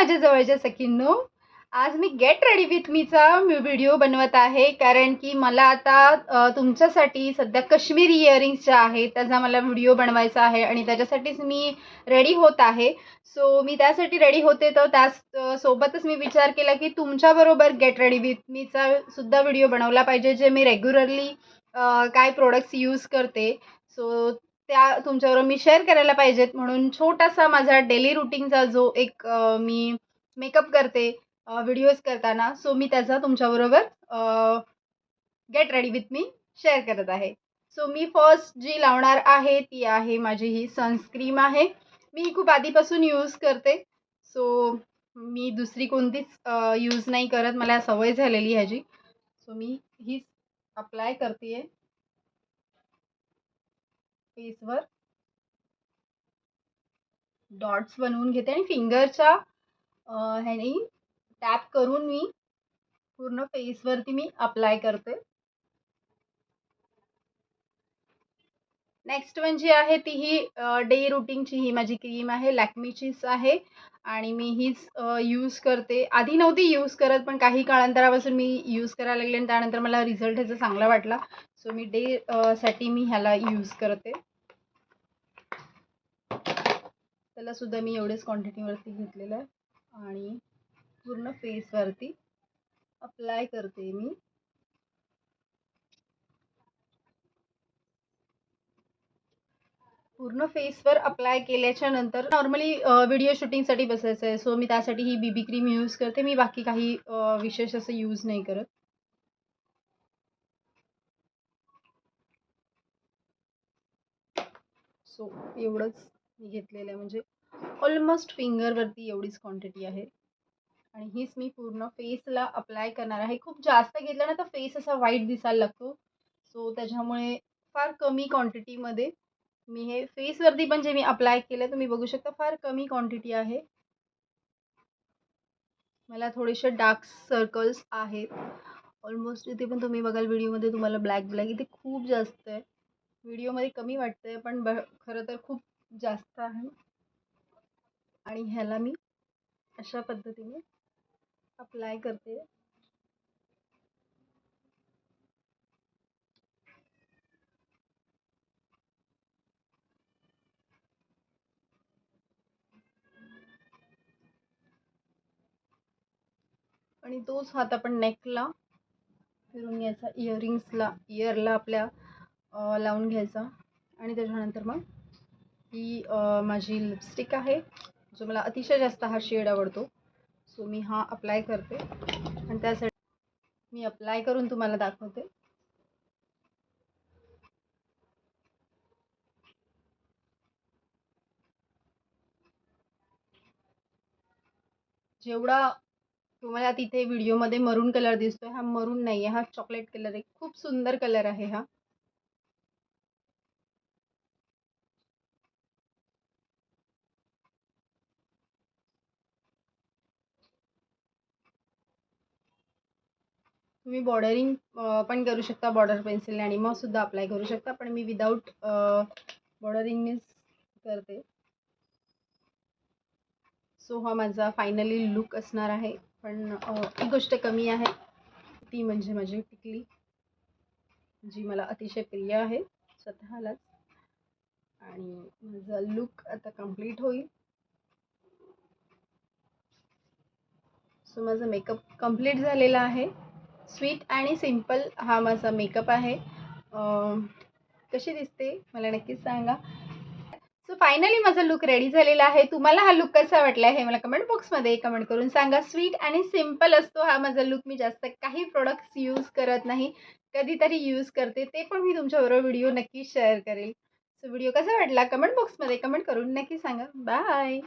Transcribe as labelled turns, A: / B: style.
A: माझ्या जवळच्या सखींनो. आज मी गेट रेडी विथ मीचा व्हिडिओ बनवत आहे. कारण की मला आता तुमच्यासाठी सध्या कश्मीरी इयरिंग्स ज्या आहेत त्याचा मला व्हिडिओ बनवायचा आहे आणि त्याच्यासाठीच मी रेडी होत आहे. सो मी त्यासाठी रेडी होते तर त्याच सोबतच मी विचार केला की तुमच्याबरोबर गेट रेडी विथ मीचा सुद्धा व्हिडिओ बनवला पाहिजे जे मी रेग्युलरली काय प्रोडक्ट्स यूज करते. सो त्या तुमच्याबरोबर मी शेअर करायला पाहिजेत. म्हणून छोटासा माझा डेली रुटीनचा जो एक मी मेकअप करते व्हिडिओज करताना सो मी त्याचा तुमच्याबरोबर get ready with me share करत आहे. सो मी फर्स्ट जी लावणार आहे ती आहे माझी ही सनस्क्रीम आहे. मी ही खूप आधीपासून यूज करते. सो मी दुसरी कोणतीच यूज नाही करत. मला सवय झालेली ह्याची. सो मी हीच अप्लाय करते आहे फेसवर डॉट्स बनवून घेते आणि फिंगरच्या ह्याने टॅप करून मी पूर्ण फेसवरती मी अप्लाय करते. नेक्स्ट वन जी आहे ती ही डे रुटीनची ही माझी क्रीम आहे लॅक्मीचीच आहे. आणि मी हीच यूज करते. आधी नव्हती यूज करत पण काही काळांतरापासून मी यूज करायला लागले आणि त्यानंतर मला रिझल्ट ह्याचा चांगला वाटला. सो मी डे साठी मी ह्याला यूज करते. त्याला सुद्धा मी एवढेच क्वांटिटीवरती घेतलेलं आहे. आणि पूर्ण फेसवरती अप्लाय करते मी. पूर्ण फेसवर अप्लाय केल्याच्यानंतर नॉर्मली व्हिडिओ शूटिंगसाठी बसायचं आहे. सो मी त्यासाठी ही बीबी क्रीम यूज करते. मी बाकी काही विशेष असं यूज नाही करत. सो एवढंच. मी घेतलेलं आहे म्हणजे ऑलमोस्ट फिंगरवरती एवढीच क्वांटिटी आहे. आणि हीच मी पूर्ण फेसला अप्लाय करणार आहे. खूप जास्त घेतलं ना तर फेस असा वाईट दिसायला लागतो. सो त्याच्यामुळे फार कमी क्वांटिटीमध्ये मी हे फेसवरती पण जे मी अप्लाय केलं तुम्ही बघू शकता फार कमी क्वांटिटी आहे. मला थोडेसे डार्क सर्कल्स आहेत. ऑलमोस्ट इथे पण तुम्ही बघाल व्हिडिओमध्ये तुम्हाला ब्लॅक ब्लॅक इथे खूप जास्त आहे. व्हिडिओमध्ये कमी वाटतं आहे पण ब खरं तर खूप जास्त आहे. आणि ह्याला मी अशा पद्धतीने अप्लाय करते. आणि तोच हात आपण नेकला फिरून घ्यायचा इयरिंग्सला इयरला आपल्या लावून घ्यायचा. आणि त्याच्यानंतर मग ही माझी लिपस्टिक आहे जो मला अतिशय जास्त हा शेड आवडतो. सो मी हा अप्लाय करते. आणि त्यासाठी मी अप्लाय करून तुम्हाला दाखवते. जेवढा तुम्हाला तिथे व्हिडिओमध्ये मरून कलर दिसतोय हा मरून नाही आहे हा चॉकलेट कलर आहे. खूप सुंदर कलर आहे हा. तुम्ही बॉर्डरिंग पण करू शकता बॉर्डर पेन्सिलने आणि मग सुद्धा अप्लाय करू शकता. पण मी विदाऊट बॉर्डरिंगनेच करते. सो हा माझा फायनली लुक असणार आहे. पण एक गोष्ट कमी आहे. ती म्हणजे माझी टिकली जी मला अतिशय प्रिय आहे स्वतःलाच. आणि माझा लुक आता कंप्लीट होईल. सो माझा मेकअप कंप्लीट झालेला आहे. स्वीट आणि सिंपल हा माझा मेकअप आहे. कशी दिसते मला नक्कीच सांगा. सो फायनली माझा लुक रेडी झालेला आहे. तुम्हाला हा लुक कसा वाटला हे मला कमेंट बॉक्समध्ये कमेंट करून सांगा. स्वीट आणि सिंपल असतो हा माझा लुक मी जास्त काही प्रोडक्ट्स यूज करत नाही. कधीतरी यूज करते. ते पण मी तुमच्याबरोबर व्हिडिओ नक्की शेअर करेल. सो व्हिडिओ कसा वाटला? कमेंट बॉक्समध्ये कमेंट करून नक्की सांगा. बाय